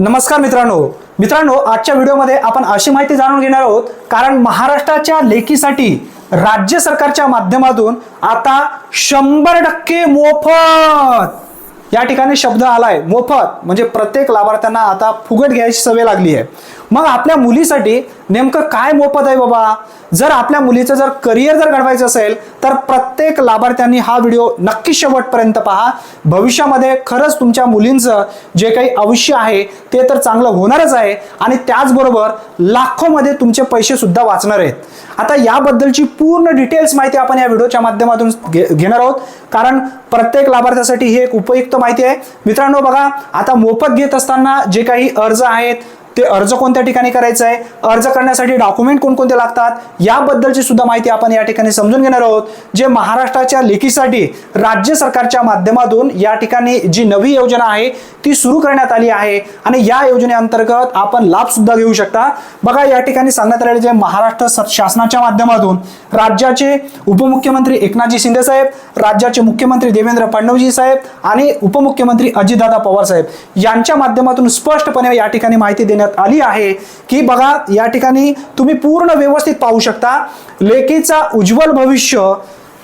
नमस्कार मित्रांनो. मित्रांनो आजच्या व्हिडिओमध्ये आपण अशी माहिती जाणून घेणार आहोत कारण महाराष्ट्राच्या लेखीसाठी राज्य सरकारच्या माध्यमातून आता शंभर टक्के मोफत या ठिकाणी शब्द आलाय. मोफत म्हणजे प्रत्येक लाभार्थ्यांना आता फुगट घ्यायची सवय लागली आहे. मग आपल्या मुलीसाठी नेमकं काय मोफत आहे बाबा? जर आपल्या मुलीचं जर करिअर जर घडवायचं असेल तर प्रत्येक लाभार्थ्यांनी हा व्हिडिओ नक्की शेवटपर्यंत पहा. भविष्यामध्ये खरंच तुमच्या मुलींचं जे काही आयुष्य आहे ते तर चांगलं होणारच आहे. आणि त्याचबरोबर लाखोमध्ये तुमचे पैसे सुद्धा वाचणार आहेत. आता याबद्दलची पूर्ण डिटेल्स माहिती आपण या व्हिडिओच्या माध्यमातून घे- घेणार आहोत. कारण प्रत्येक लाभार्थ्यासाठी ही एक उपयुक्त माहिती आहे. मित्रांनो बघा आता मोफत घेत असताना जे काही अर्ज आहेत ते अर्ज कोणत्या ठिकाणी करायचं आहे? अर्ज करण्यासाठी डॉक्युमेंट कोणकोणते लागतात? याबद्दलची सुद्धा माहिती आपण या ठिकाणी समजून घेणार आहोत. जे महाराष्ट्राच्या लेखीसाठी राज्य सरकारच्या माध्यमातून या ठिकाणी जी नवी योजना आहे ती सुरू करण्यात आली आहे. आणि या योजनेअंतर्गत आपण लाभ सुद्धा घेऊ शकता. बघा या ठिकाणी सांगण्यात आलेले जे महाराष्ट्र शासनाच्या माध्यमातून राज्याचे उपमुख्यमंत्री एकनाथजी शिंदे साहेब राज्याचे मुख्यमंत्री देवेंद्र फडणवीसजी साहेब आणि उपमुख्यमंत्री अजितदादा पवार साहेब यांच्या माध्यमातून स्पष्टपणे या ठिकाणी माहिती देण्यात आली आहे की बघा या ठिकाणी तुम्ही पूर्ण व्यवस्थित पाहू शकता लेकीचा उज्ज्वल भविष्य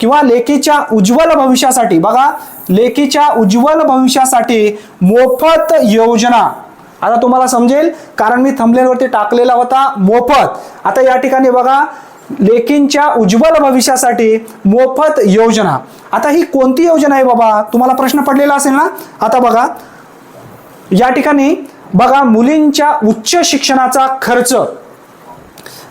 किंवा लेकीच्या उज्ज्वल भविष्यासाठी बघा लेकीच्या उज्ज्वल भविष्यासाठी मोफत योजना. आता तुम्हाला समजेल कारण मी थंबलेलवरती टाकलेला होता मोफत. आता या ठिकाणी बघा लेकींच्या उज्ज्वल भविष्यासाठी मोफत योजना. आता ही कोणती योजना आहे बाबा? तुम्हाला प्रश्न पडलेला असेल ना? आता बघा या ठिकाणी बघा मुलींच्या उच्च शिक्षणाचा खर्च.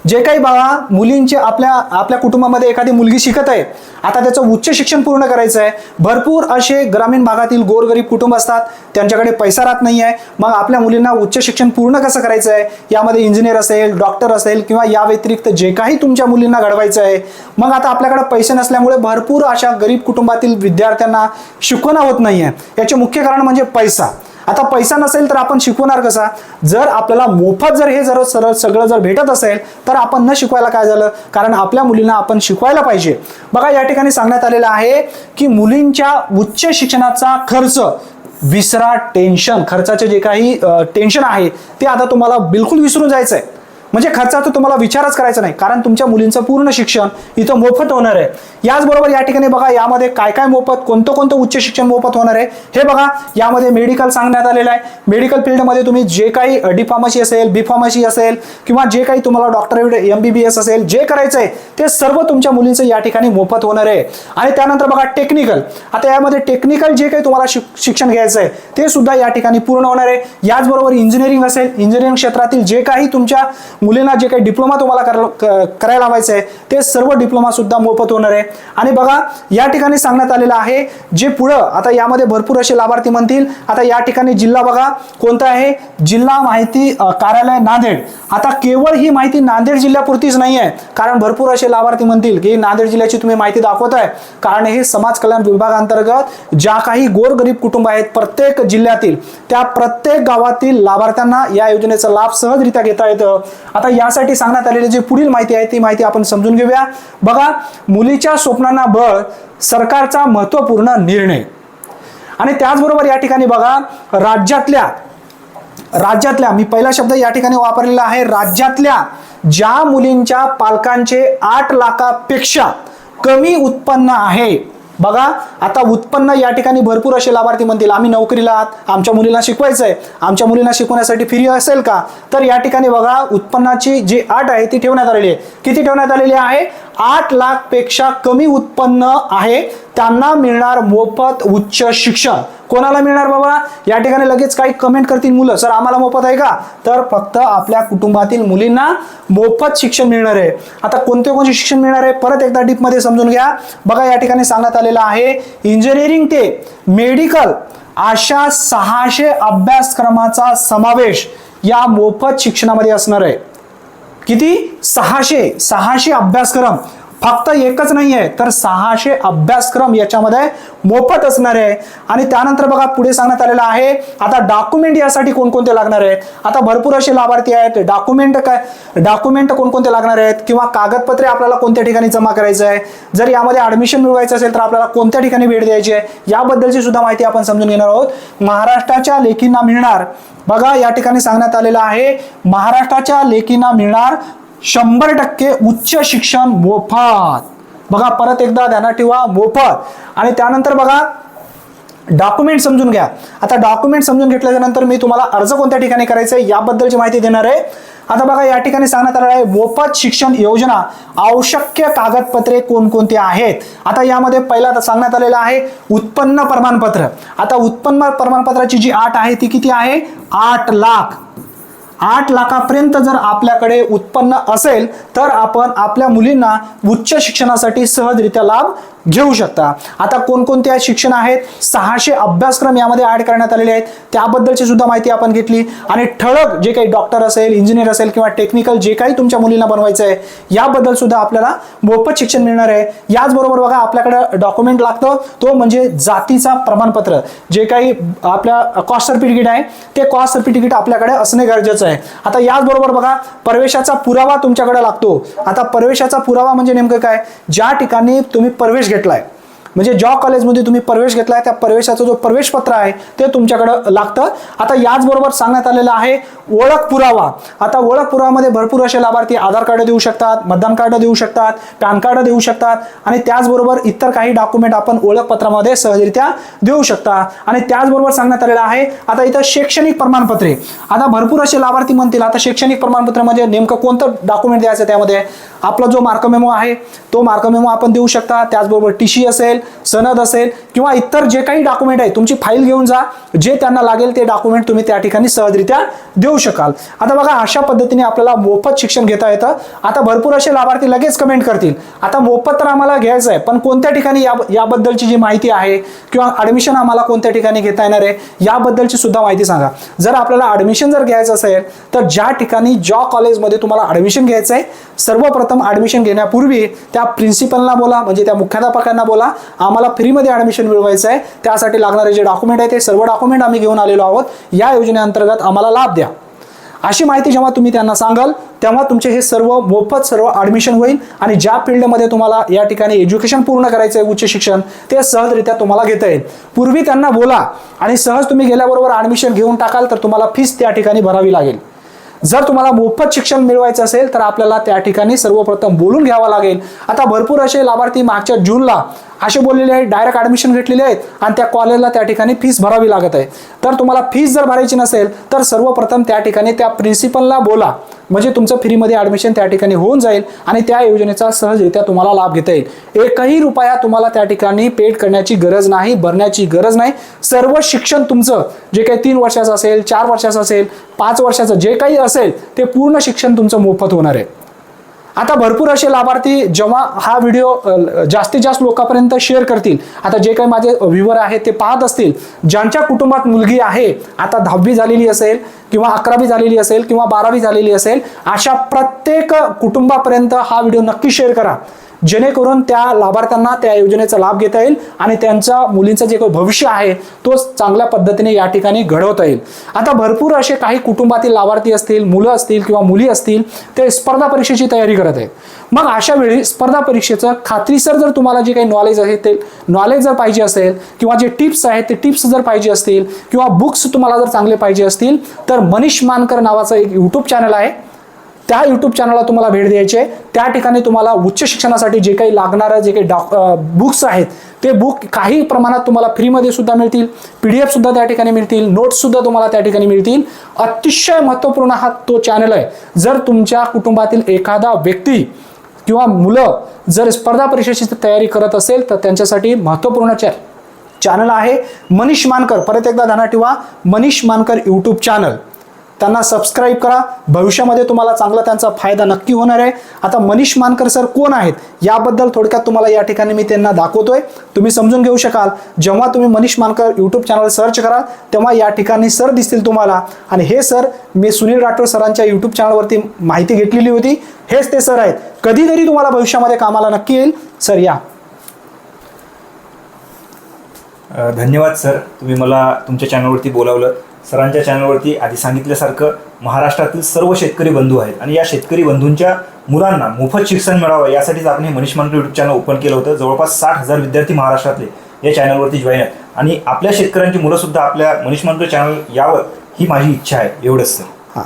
जे काही बघा मुलींचे आपल्या आपल्या कुटुंबामध्ये एखादी मुलगी शिकत आहे आता त्याचं उच्च शिक्षण पूर्ण करायचं आहे. भरपूर असे ग्रामीण भागातील गोरगरीब कुटुंब असतात त्यांच्याकडे पैसा राहत नाही आहे. मग आपल्या मुलींना उच्च शिक्षण पूर्ण कसं करायचं आहे? यामध्ये इंजिनियर असेल डॉक्टर असेल किंवा या व्यतिरिक्त जे काही तुमच्या मुलींना घडवायचं आहे मग आता आपल्याकडे पैसे नसल्यामुळे भरपूर अशा गरीब कुटुंबातील विद्यार्थ्यांना शिकवणं होत नाही आहे याचे मुख्य कारण म्हणजे पैसा. आता पैसा नसेल तर आपण शिकवणार कसा? जर आपल्याला मोफत जर हे जर सरळ सगळं जर भेटत असेल तर आपण न शिकवायला काय झालं? कारण आपल्या मुलींना आपण शिकवायला पाहिजे. बघा या ठिकाणी सांगण्यात आलेलं आहे की मुलींच्या उच्च शिक्षणाचा खर्च विसरा टेन्शन. खर्चाचे जे काही टेन्शन आहे ते आता तुम्हाला बिलकुल विसरून जायचं आहे म्हणजे खर्चाचा तुम्हाला विचारच करायचा नाही कारण तुमच्या मुलींचं पूर्ण शिक्षण इथं मोफत होणार आहे. याचबरोबर या ठिकाणी बघा यामध्ये काय काय मोफत कोणतं कोणतं उच्च शिक्षण मोफत होणार आहे हे बघा यामध्ये मेडिकल सांगण्यात आलेलं आहे. मेडिकल फील्डमध्ये तुम्ही जे काही डी फार्मसी असेल बी फार्मसी असेल किंवा जे काही तुम्हाला doctor M B B S असेल जे करायचं आहे ते सर्व तुमच्या मुलींचं या ठिकाणी मोफत होणार आहे. आणि त्यानंतर बघा टेक्निकल आता यामध्ये टेक्निकल जे काही तुम्हाला शिक्षण घ्यायचं आहे ते सुद्धा या ठिकाणी पूर्ण होणार आहे. याचबरोबर इंजिनिअरिंग असेल इंजिनिअरिंग क्षेत्रातील जे काही तुमच्या मुलींना जे काही डिप्लोमा तुम्हाला करायला लावायचं आहे ते सर्व डिप्लोमा सुद्धा मोफत होणार आहे. आणि बघा या ठिकाणी सांगण्यात आलेलं आहे जे पुढं आता यामध्ये भरपूर असे लाभार्थी म्हणतील. आता या ठिकाणी जिल्हा बघा कोणता आहे? जिल्हा माहिती कार्यालय नांदेड. आता केवळ ही माहिती नांदेड जिल्ह्यापुरतीच नाही आहे कारण भरपूर असे लाभार्थी म्हणतील की नांदेड जिल्ह्याची तुम्ही माहिती दाखवताय. कारण हे समाज कल्याण विभागांतर्गत ज्या काही गोरगरीब कुटुंब आहेत प्रत्येक जिल्ह्यातील त्या प्रत्येक गावातील लाभार्थ्यांना या योजनेचा लाभ सहजरित्या घेता येतं. आता यासाठी सांगण्यात आलेली जी पुढील माहिती आहे ती माहिती आपण समजून घेऊया. बघा मुलीच्या स्वप्नांना बळ सरकारचा महत्त्वपूर्ण निर्णय. आणि त्याचबरोबर या ठिकाणी बघा राज्यातल्या राज्यातल्या मी पहिला शब्द या ठिकाणी वापरलेला आहे राज्यातल्या ज्या मुलींच्या पालकांचे आठ लाखापेक्षा कमी उत्पन्न आहे बघा आता उत्पन्न या ठिकाणी भरपूर असे लाभार्थी म्हणतील आम्ही नोकरीला आहात आमच्या मुलींना शिकवायचं आहे आमच्या मुलींना शिकवण्यासाठी फ्री असेल का? तर या ठिकाणी बघा उत्पन्नाची जी अट आहे ती ठेवण्यात आलेली आहे. किती ठेवण्यात आलेली आहे? आठ लाखपेक्षा कमी उत्पन्न आहे. त्यांना मिळणार मोफत उच्च शिक्षण. कोणाला मिळणार बाबा? या ठिकाणी लगेच काही कमेंट करतील मुलं. सर आम्हाला मोफत आहे का? तर फक्त आपल्या कुटुंबातील मुलींना मोफत शिक्षण मिळणार आहे. आता कोणते कोणते शिक्षण मिळणार आहे? परत एकदा डीपमध्ये समजून घ्या. बघा या ठिकाणी सांगण्यात आलेलं आहे इंजिनिअरिंग ते मेडिकल अशा सहाशे अभ्यासक्रमाचा समावेश या मोफत शिक्षणामध्ये असणार आहे. किती? सहाशे. सहाशे अभ्यासक्रम. फक्त एकच नाही आहे तर सहाशे अभ्यासक्रम याच्यामध्ये मोफत असणार आहे. आणि त्यानंतर बघा पुढे सांगण्यात आलेलं आहे आता डॉक्युमेंट यासाठी कोणकोणते लागणार आहेत? आता भरपूर असे लाभार्थी आहेत. डॉक्युमेंट काय? डॉक्युमेंट कोणकोणते लागणार आहेत? किंवा कागदपत्रे आपल्याला कोणत्या ठिकाणी जमा करायचं आहे? जर यामध्ये ऍडमिशन मिळवायचं असेल तर आपल्याला कोणत्या ठिकाणी भेट द्यायची आहे? याबद्दलची सुद्धा माहिती आपण समजून घेणार आहोत. महाराष्ट्राच्या लेखींना मिळणार बघा या ठिकाणी सांगण्यात आलेलं आहे महाराष्ट्राच्या लेखींना मिळणार शंभर टक्के उच्च शिक्षण मोफत. बघा परत एकदा ध्यानात ठेवा मोफत. आणि त्यानंतर बघा डॉक्युमेंट समजून घ्या. आता डॉक्युमेंट समजून घेतल्याच्या नंतर मी तुम्हाला अर्ज कोणत्या ठिकाणी करायचा आहे याबद्दलची माहिती देणार आहे. आता बघा या ठिकाणी सांगण्यात आलेलं आहे मोफत शिक्षण योजना आवश्यक कागदपत्रे कोणकोणती आहेत? आता यामध्ये पहिला सांगण्यात आलेलं आहे उत्पन्न प्रमाणपत्र. आता उत्पन्न प्रमाणपत्राची जी आठ आहे ती किती आहे? आठ लाख. आठ लाखापर्यंत जर आपल्याकडे उत्पन्न असेल तर आपण आपल्या मुलींना उच्च शिक्षणासाठी सहजरित्या लाभ घेऊ शकता. आता कोणकोणते शिक्षण आहेत? सहाशे अभ्यासक्रम यामध्ये ऍड करण्यात आलेले आहेत. त्याबद्दलची सुद्धा माहिती आपण घेतली. आणि ठळक जे काही डॉक्टर असेल इंजिनियर असेल किंवा टेक्निकल जे काही तुमच्या मुलींना बनवायचं आहे याबद्दल सुद्धा आपल्याला मोफत शिक्षण मिळणार आहे. याचबरोबर बघा आपल्याकडे डॉक्युमेंट लागतं. तो म्हणजे जातीचा प्रमाणपत्र. जे काही आपल्या कॉस्ट सर्टिफिकेट आहे ते कॉस्ट सर्टिफिकेट आपल्याकडे असणे गरजेचं आहे. आता याचबरोबर बघा प्रवेशाचा पुरावा तुमच्याकडे लागतो. आता प्रवेशाचा पुरावा म्हणजे नेमकं काय? ज्या ठिकाणी तुम्ही प्रवेश jet lag म्हणजे ज्या कॉलेजमध्ये तुम्ही प्रवेश घेतलाय त्या प्रवेशाचं जो प्रवेश पत्र आहे ते तुमच्याकडं लागतं. आता याचबरोबर सांगण्यात आलेलं आहे ओळख पुरावा आता ओळख पुरावामध्ये भरपूर असे लाभार्थी आधार कार्ड देऊ शकतात मतदान कार्ड देऊ शकतात पॅन कार्ड देऊ शकतात आणि त्याचबरोबर इतर काही डॉक्युमेंट आपण ओळखपत्रामध्ये सहजरित्या देऊ शकता. आणि त्याचबरोबर सांगण्यात आलेलं आहे आता इथं शैक्षणिक प्रमाणपत्रे. आता भरपूर असे लाभार्थी म्हणतील आता शैक्षणिक प्रमाणपत्र म्हणजे नेमकं कोणतं डॉक्युमेंट द्यायचं त्यामध्ये? आपला जो मार्कमेमो आहे तो मार्कमेमो आपण देऊ शकता. त्याचबरोबर टी सी असेल सनद असेल किंवा इतर जे काही डॉक्युमेंट आहे तुमची फाईल घेऊन जा. जे त्यांना लागेल ते डॉक्युमेंट तुम्ही त्या ठिकाणी सहजरित्या देऊ शकाल. आता बघा अशा पद्धतीने आपल्याला मोफत शिक्षण घेता येतं. आता भरपूर असे लाभार्थी लगेच कमेंट करतील. आता मोफत तर आम्हाला घ्यायचं आहे पण कोणत्या ठिकाणी या याबद्दलची जी माहिती आहे किंवा ऍडमिशन आम्हाला कोणत्या ठिकाणी घेता येणार आहे याबद्दलची सुद्धा माहिती सांगा. जर आपल्याला ॲडमिशन जर घ्यायचं असेल तर ज्या ठिकाणी ज्या कॉलेजमध्ये तुम्हाला ऍडमिशन घ्यायचं आहे सर्वप्रथम ऍडमिशन घेण्यापूर्वी त्या प्रिन्सिपलला बोला म्हणजे त्या मुख्याध्यापकांना बोला. आम्हाला फ्रीमध्ये ऍडमिशन मिळवायचं आहे. त्यासाठी लागणारे जे डॉक्युमेंट आहे ते सर्व डॉक्युमेंट आम्ही घेऊन आलेलो आहोत. या योजनेअंतर्गत आम्हाला लाभ द्या. अशी माहिती जेव्हा तुम्ही त्यांना सांगाल तेव्हा तुमचे हे सर्व मोफत सर्व ऍडमिशन होईल आणि ज्या फील्डमध्ये तुम्हाला या ठिकाणी एज्युकेशन पूर्ण करायचं आहे उच्च शिक्षण ते सहजरित्या तुम्हाला घेता येईल. पूर्वी त्यांना बोला आणि सहज तुम्ही गेल्याबरोबर ऍडमिशन घेऊन टाकाल तर तुम्हाला फीस त्या ठिकाणी भरावी लागेल. जर तुम्हाला मोफत शिक्षण मिळवायचं असेल तर आपल्याला त्या ठिकाणी सर्वप्रथम बोलून घ्यावं लागेल. आता भरपूर असे लाभार्थी मागच्या जूनला असे बोललेले आहेत डायरेक्ट ऍडमिशन घेतलेले आहेत आणि त्या कॉलेजला त्या ठिकाणी फीस भरावी लागत आहे. तर तुम्हाला फीस जर भरायची नसेल तर सर्वप्रथम त्या ठिकाणी त्या प्रिन्सिपलला बोला. म्हणजे तुमचं फ्रीमध्ये ऍडमिशन त्या ठिकाणी होऊन जाईल आणि त्या योजनेचा सहजरित्या तुम्हाला लाभ घेता येईल. एकही रुपया तुम्हाला त्या ठिकाणी पेड करण्याची गरज नाही भरण्याची गरज नाही. सर्व शिक्षण तुमचं जे काही तीन वर्षाचं असेल चार वर्षाचं असेल पाच वर्षाचं जे काही असेल ते पूर्ण शिक्षण तुमचं मोफत होणार आहे. आता भरपूर असे लाभार्थी जेव्हा हा व्हिडिओ जास्तीत जास्त लोकांपर्यंत शेअर करतील आता जे काही माझे व्ह्युअर आहेत ते पाहत असतील ज्यांच्या कुटुंबात मुलगी आहे आता दहावी झालेली असेल किंवा अकरावी झालेली असेल किंवा बारावी झालेली असेल अशा प्रत्येक कुटुंबापर्यंत हा व्हिडिओ नक्की शेअर करा. जेणेकरून त्या लाभार्थ्यांना त्या योजनेचा लाभ घेता येईल आणि त्यांच्या मुलींचं जे काही भविष्य आहे तो चांगल्या पद्धतीने या ठिकाणी घडवता येईल. आता भरपूर असे काही कुटुंबातील लाभार्थी असतील मुलं असतील किंवा मुली असतील ते स्पर्धा परीक्षेची तयारी करत आहेत. मग अशा वेळी स्पर्धा परीक्षेचं खात्रीसर जर तुम्हाला जे काही नॉलेज आहे ते नॉलेज जर पाहिजे असेल किंवा जे टिप्स आहेत ते टिप्स जर पाहिजे असतील किंवा बुक्स तुम्हाला जर चांगले पाहिजे असतील तर मनीष मानकर नावाचं एक यूट्यूब चॅनल आहे. त्या यूट्यूब चॅनलला तुम्हाला भेट द्यायची आहे. त्या ठिकाणी तुम्हाला उच्च शिक्षणासाठी जे काही लागणारं जे काही डॉक बुक्स आहेत ते बुक काही प्रमाणात तुम्हाला फ्रीमध्ये सुद्धा मिळतील. पी डी एफसुद्धा त्या ठिकाणी मिळतील. नोट्ससुद्धा तुम्हाला त्या ठिकाणी मिळतील. अतिशय महत्त्वपूर्ण हा तो चॅनल आहे. जर तुमच्या कुटुंबातील एखादा व्यक्ती किंवा मुलं जर स्पर्धा परीक्षेची तयारी करत असेल तर त्यांच्यासाठी महत्त्वपूर्ण चॅ चॅनल आहे. मनीष मानकर परत एकदा ध्यानात ठेवा. मनीष मानकर यूट्यूब चॅनल त्यांना सबस्क्राईब करा. भविष्यामध्ये तुम्हाला चांगला त्यांचा फायदा नक्की होणार आहे. आता मनीष मानकर सर कोण आहेत? याबद्दल थोडक्यात तुम्हाला या ठिकाणी मी त्यांना दाखवतोय. तुम्ही समजून घेऊ शकाल. जेव्हा तुम्ही Manish Mankar YouTube channel search कराल तेव्हा या ठिकाणी सर दिसतील तुम्हाला. आणि हे सर मी सुनील राठोड सरांच्या यूट्यूब चॅनलवरती माहिती घेतलेली होती. हेच ते सर आहेत. कधीतरी तुम्हाला भविष्यामध्ये कामाला नक्की येईल. सर या. धन्यवाद सर तुम्ही मला तुमच्या चॅनलवरती बोलावलं. सरांच्या चॅनलवरती आधी सांगितल्यासारखं महाराष्ट्रातील सर्व शेतकरी बंधू आहेत. आणि या शेतकरी बंधूंच्या मुलांना मोफत शिक्षण मिळावं यासाठीच आपण हे Manish Mankar YouTube channel open केलं होतं. जवळपास साठ हजार विद्यार्थी महाराष्ट्रातले या चॅनलवरती जॉईन आहेत. आणि आपल्या शेतकऱ्यांची मुलंसुद्धा आपल्या मनीष मानकर चॅनल यावं ही माझी इच्छा आहे. एवढंच सर हां.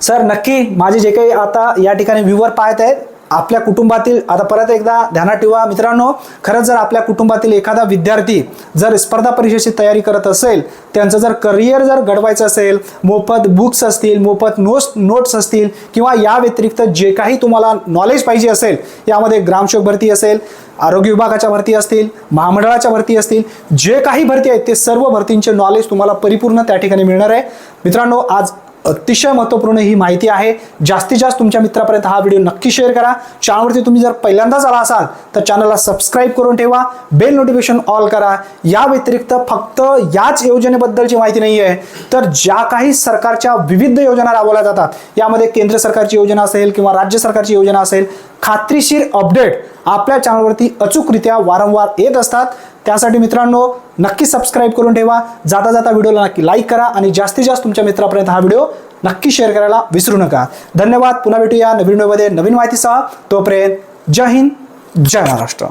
सर नक्की माझे जे काही आता या ठिकाणी व्ह्यूवर पाहत आहेत आपल्या कुटुंबातील आता परत एकदा ध्यानात ठेवा मित्रांनो खरंच जर आपल्या कुटुंबातील एखादा विद्यार्थी जर स्पर्धा परीक्षेची तयारी करत असेल त्यांचं जर करिअर जर घडवायचं असेल मोफत बुक्स असतील मोफत नोट्स नोट्स असतील किंवा या व्यतिरिक्त जे काही तुम्हाला नॉलेज पाहिजे असेल यामध्ये ग्रामसेवक भरती असेल आरोग्य विभागाच्या भरती असतील महामंडळाच्या भरती असतील जे काही भरती आहेत ते सर्व भरतींचे नॉलेज तुम्हाला परिपूर्ण त्या ठिकाणी मिळणार आहे. मित्रांनो आज अतिशय महत्त्वपूर्ण ही माहिती आहे. जास्तीत जास्त तुमच्या मित्रापर्यंत हा व्हिडिओ नक्की शेअर करा. चॅनलवरती तुम्ही जर पहिल्यांदाच आला असाल तर चॅनलला सबस्क्राईब करून ठेवा. बेल नोटिफिकेशन ऑल करा. या व्यतिरिक्त फक्त याच योजनेबद्दलची माहिती नाही आहे तर ज्या काही सरकारच्या विविध योजना राबवल्या जातात यामध्ये केंद्र सरकारची योजना असेल किंवा राज्य सरकारची योजना असेल खात्रीशीर अपडेट आपल्या चॅनलवरती अचूकरित्या वारंवार येत असतात. त्यासाठी मित्रांनो नक्की सबस्क्राईब करून ठेवा. जाता जाता व्हिडिओला नक्की लाईक करा आणि जास्तीत जास्त तुमच्या मित्रापर्यंत हा व्हिडिओ नक्की शेअर करायला विसरू नका. धन्यवाद. पुन्हा भेटूया नवीन व्हिडिओमध्ये नवीन माहितीसह. तोपर्यंत जय हिंद जय महाराष्ट्र.